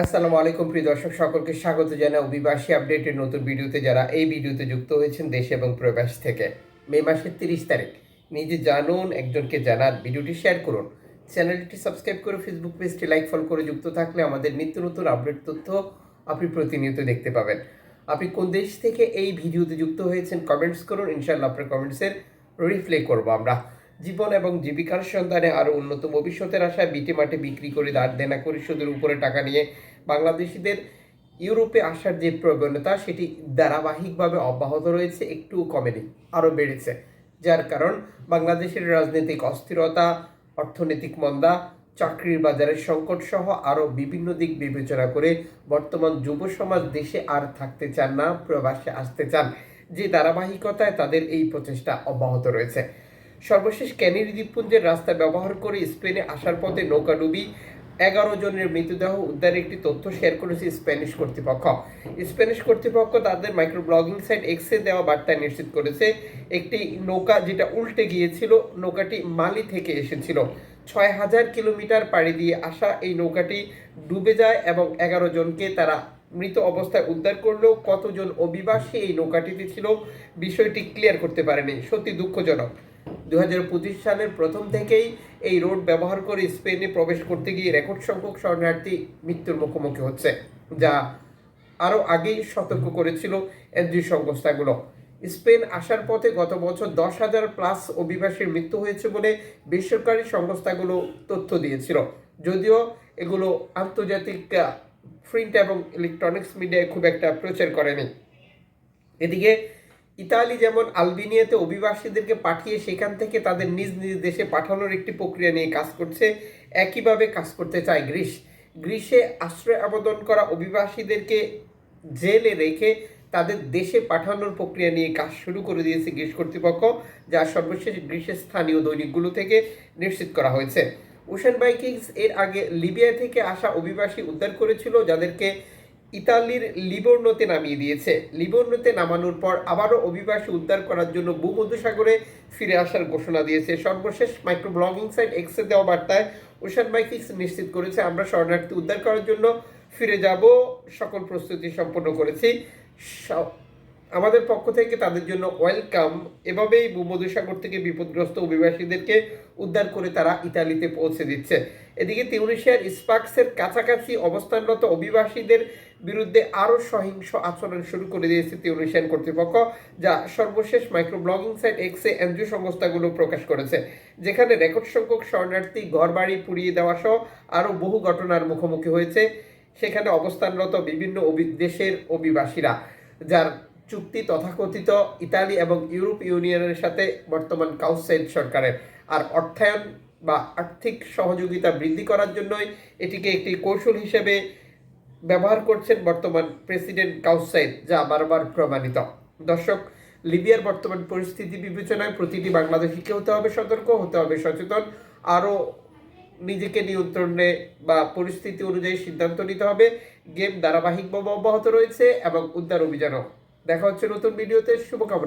আসসালামু আলাইকুম, প্রিয় দর্শক, সকলকে স্বাগত জানাই অভিবাসী আপডেটের নতুন ভিডিওতে। যারা এই ভিডিওতে যুক্ত হয়েছেন দেশ এবং প্রবাস থেকে, মে মাসের তিরিশ তারিখ, নিজে জানুন, একজনকে জানান, ভিডিওটি শেয়ার করুন। চ্যানেলটি সাবস্ক্রাইব করে ফেসবুক পেজটি লাইক, ফলো করে যুক্ত থাকলে আমাদের নিত্য নতুন আপডেট তথ্য আপনি প্রতিনিয়ত দেখতে পাবেন। আপনি কোন দেশ থেকে এই ভিডিওতে যুক্ত হয়েছেন, কমেন্টস করুন ইনশাল্লাহ আপনার কমেন্টসের রিপ্লে করব আমরা। জীবন এবং জীবিকার সন্ধানে আরও উন্নত ভবিষ্যতের আশায় বিটে মাঠে বিক্রি করে দাঁড় দেনা পরিশোধের উপরে টাকা নিয়ে বাংলাদেশিদের ইউরোপে আসার যে প্রবণতা, সেটি ধারাবাহিকভাবে অব্যাহত রয়েছে একটু কমেনি, আরও বেড়েছে, যার কারণ বাংলাদেশের রাজনৈতিক অস্থিরতা, অর্থনৈতিক মন্দা, চাকরির বাজারের সংকট সহ আরও বিভিন্ন দিক বিবেচনা করে বর্তমান যুব সমাজ দেশে আর থাকতে চান না, প্রবাসে আসতে চান। যে ধারাবাহিকতায় তাদের এই প্রচেষ্টা অব্যাহত রয়েছে। সর্বশেষ ক্যানিরি দ্বীপপুঞ্জের রাস্তা ব্যবহার করে স্পেনে আসার পথে নৌকাডুবি এগারো জনের মৃতদেহ উদ্ধারের একটি তথ্য শেয়ার করেছে স্প্যানিশ কর্তৃপক্ষ। স্প্যানিশ কর্তৃপক্ষ তাদের মাইক্রো ব্লগিং সাইট এক্সে দেওয়া বার্তায় নিশ্চিত করেছে, একটি নৌকা যেটা উল্টে গিয়েছিল, নৌকাটি মালি থেকে এসেছিল। ছয় হাজার কিলোমিটার পাড়ি দিয়ে আসা এই নৌকাটি ডুবে যায় এবং এগারো জনকে তারা মৃত অবস্থায় উদ্ধার করলেও কতজন অভিবাসী এই নৌকাটিতে ছিল, বিষয়টি ক্লিয়ার করতে পারেনি। সত্যি দুঃখজনক। দুহাজার পঁচিশ সালের প্রথম থেকেই এই রোড ব্যবহার করে স্পেনে প্রবেশ করতে গিয়ে রেকর্ড সংখ্যক শরণার্থী মৃত্যুর মুখোমুখি হচ্ছে, যা আরও আগেই সতর্ক করেছিল এনজিও সংস্থাগুলো। স্পেন আসার পথে গত বছর দশ হাজার প্লাস অভিবাসীর মৃত্যু হয়েছে বলে বেসরকারি সংস্থাগুলো তথ্য দিয়েছিল। যদিও এগুলো আন্তর্জাতিক প্রিন্ট এবং ইলেকট্রনিক্স মিডিয়ায় খুব একটা প্রচার করেনি। এদিকে ইতালি যেমন আলবেনিয়াতে অভিবাসীদেরকে পাঠিয়ে সেখান থেকে তাদের নিজ নিজ দেশে পাঠানোর একটি প্রক্রিয়া নিয়ে কাজ করছে, একইভাবে কাজ করতে চায় গ্রিস। গ্রিসে আশ্রয় আবেদন করা অভিবাসীদেরকে জেলে রেখে তাদের দেশে পাঠানোর প্রক্রিয়া নিয়ে কাজ শুরু করে দিয়েছে গ্রিস কর্তৃপক্ষ, যা সর্বশেষ গ্রিসের স্থানীয় দৈনিকগুলো থেকে নিশ্চিত করা হয়েছে। ওশান বাইকিংস এর আগে লিবিয়া থেকে আসা অভিবাসী উদ্ধার করেছিল, যাদেরকে ইতালির লিবর্নোতে নামিয়ে দিয়েছে। লিবর্নোতে নামানোর পর আবারও অভিবাসী উদ্ধার করার জন্য ভূমধ্যসাগরে ফিরে আসার ঘোষণা দিয়েছে। সর্বশেষ মাইক্রো ব্লগিং সাইট এক্সে দেওয়া বার্তায় ওশান মাইকিক্স নিশ্চিত করেছে, আমরা শরণার্থী উদ্ধার করার জন্য ফিরে যাব, সকল প্রস্তুতি সম্পন্ন করেছি। আমাদের পক্ষ থেকে তাদের জন্য ওয়েলকাম। এভাবেই ভূমধ্যসাগর থেকে বিপদগ্রস্ত অভিবাসীদেরকে উদ্ধার করে তারা ইতালিতে পৌঁছে দিচ্ছে। এদিকে তিউনিশিয়ার স্পাক্সের কাছাকাছি অবস্থানরত অভিবাসীদের বিরুদ্ধে আরও সহিংস আচরণ শুরু করে দিয়েছে তিউনিশিয়ান কর্তৃপক্ষ, যা সর্বশেষ মাইক্রো ব্লগিং সাইট এক্সে এনজিও সংস্থাগুলো প্রকাশ করেছে, যেখানে রেকর্ড সংখ্যক শরণার্থী, ঘরবাড়ি পুড়িয়ে দেওয়া সহ আরও বহু ঘটনার মুখোমুখি হয়েছে। সেখানে অবস্থানরত বিভিন্ন দেশের অভিবাসীরা, যার চুক্তি তথাকথিত ইতালি এবং ইউরোপ ইউনিয়নের সাথে বর্তমান কাউসাইড সরকারের। আর অর্থায়ন বা আর্থিক সহযোগিতা বৃদ্ধি করার জন্যই এটিকে একটি কৌশল হিসেবে ব্যবহার করছেন বর্তমান প্রেসিডেন্ট কাউসাইড যা বারবার প্রমাণিত। দর্শক, লিবিয়ার বর্তমান পরিস্থিতি বিবেচনায় প্রতিটি বাংলাদেশিকে হতে হবে সতর্ক, হতে হবে সচেতন, আরও নিজেকে নিয়ন্ত্রণে বা পরিস্থিতি অনুযায়ী সিদ্ধান্ত নিতে হবে। গেম ধারাবাহিকভাবে অব্যাহত রয়েছে এবং উদ্ধার অভিযানও দেখা হচ্ছে নতুন ভিডিওতে শুভকামনা।